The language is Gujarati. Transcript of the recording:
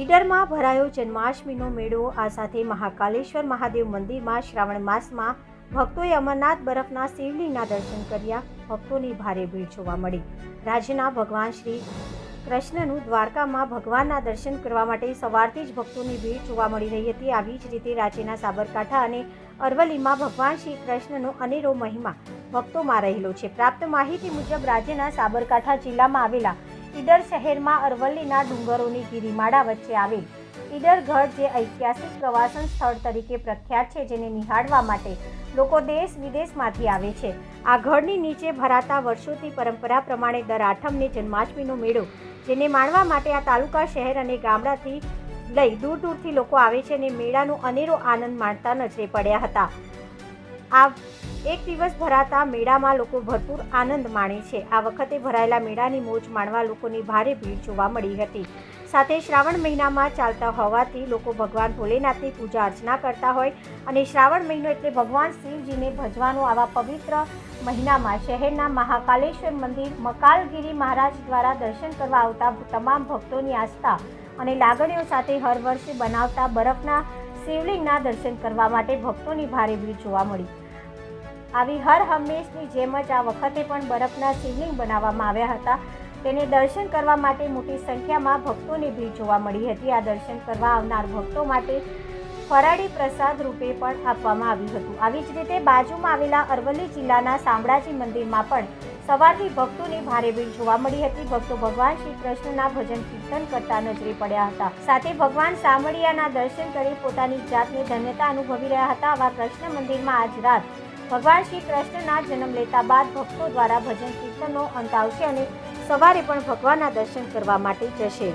ઈડરમાં ભરાયો જન્માષ્ટમીનો મેળો. આ સાથે મહાકાલેશ્વર મહાદેવ મંદિરમાં શ્રાવણ માસમાં ભક્તોએ અમરનાથ બરફના શિવલિંગના દર્શન કર્યા. ભક્તોની ભારે ભીડ જોવા મળી. રાજ્યના ભગવાન શ્રી કૃષ્ણનું દ્વારકામાં ભગવાનના દર્શન કરવા માટે સવારથી જ ભક્તોની ભીડ જોવા મળી રહી હતી. આવી જ રીતે રાજ્યના સાબરકાંઠા અને અરવલ્લીમાં ભગવાન શ્રી કૃષ્ણનો અનેરો મહિમા ભક્તોમાં રહેલો છે. પ્રાપ્ત માહિતી મુજબ રાજ્યના સાબરકાંઠા જિલ્લામાં આવેલા ઈડર શહેરમાં અરવલ્લીના ડુંગરોની ગિરિમાળા વચ્ચે આવેલ ઈડર ગઢ જે ઐતિહાસિક પ્રવાસન સ્થળ તરીકે પ્રખ્યાત છે, જેને નિહાળવા માટે લોકો દેશ વિદેશમાંથી આવે છે. આ ગઢની નીચે ભરાતા વર્ષોથી પરંપરા પ્રમાણે દર આઠમને જન્માષ્ટમીનો મેળો, જેને માણવા માટે આ તાલુકા શહેર અને ગામડાથી લઈ દૂર દૂરથી લોકો આવે છે અને મેળાનો અનેરો આનંદ માણતા નજરે પડ્યા હતા. આ એક દિવસ ભરાતા મેળામાં લોકો ભરપૂર આનંદ માણે છે. આ વખતે ભરાયેલા મેળાની મોજ માણવા લોકોની ભારે ભીડ જોવા મળી હતી. સાથે શ્રાવણ મહિનામાં ચાલતા હોવાથી લોકો ભગવાન ભોલેનાથની પૂજા અર્ચના કરતા હોય અને શ્રાવણ મહિનો એટલે ભગવાન શિવજીને ભજવાનો આવા પવિત્ર મહિનામાં શહેરના મહાકાલેશ્વર મંદિર મકાલગીરી મહારાજ દ્વારા દર્શન કરવા આવતા તમામ ભક્તોની આસ્થા અને લાગણીઓ સાથે હર વર્ષે બનાવતા બરફના શિવલિંગના દર્શન કરવા માટે ભક્તોની ભારે ભીડ જોવા મળી. આવી હર હંમેશની જેમ જ આ વખતે પણ બરફના શિવલિંગ બનાવવામાં આવ્યા હતા. તેને દર્શન કરવા માટે મોટી સંખ્યામાં ભક્તોની ભીડ જોવા મળી હતી. આ દર્શન કરવા આવનાર ભક્તો માટે ફરાળી પ્રસાદ રૂપે પણ આપવામાં આવ્યું હતું. આવી જ રીતે બાજુમાં આવેલા અરવલ્લી જિલ્લાના શામળાજી મંદિરમાં પણ સવારથી ભક્તોની ભારે ભીડ જોવા મળી હતી. ભક્તો ભગવાન શ્રી કૃષ્ણના ભજન કીર્તન કરતા નજરે પડ્યા હતા. સાથે ભગવાન સામળિયાના દર્શન કરી પોતાની જાતને ધન્યતા અનુભવી રહ્યા હતા. આવા કૃષ્ણ મંદિરમાં આજ રાત ભગવાન શ્રી કૃષ્ણના જન્મ લેતા બાદ ભક્તો દ્વારા ભજન કીર્તનનો અંત આવશે અને સવારે પણ ભગવાનના દર્શન કરવા માટે જશે.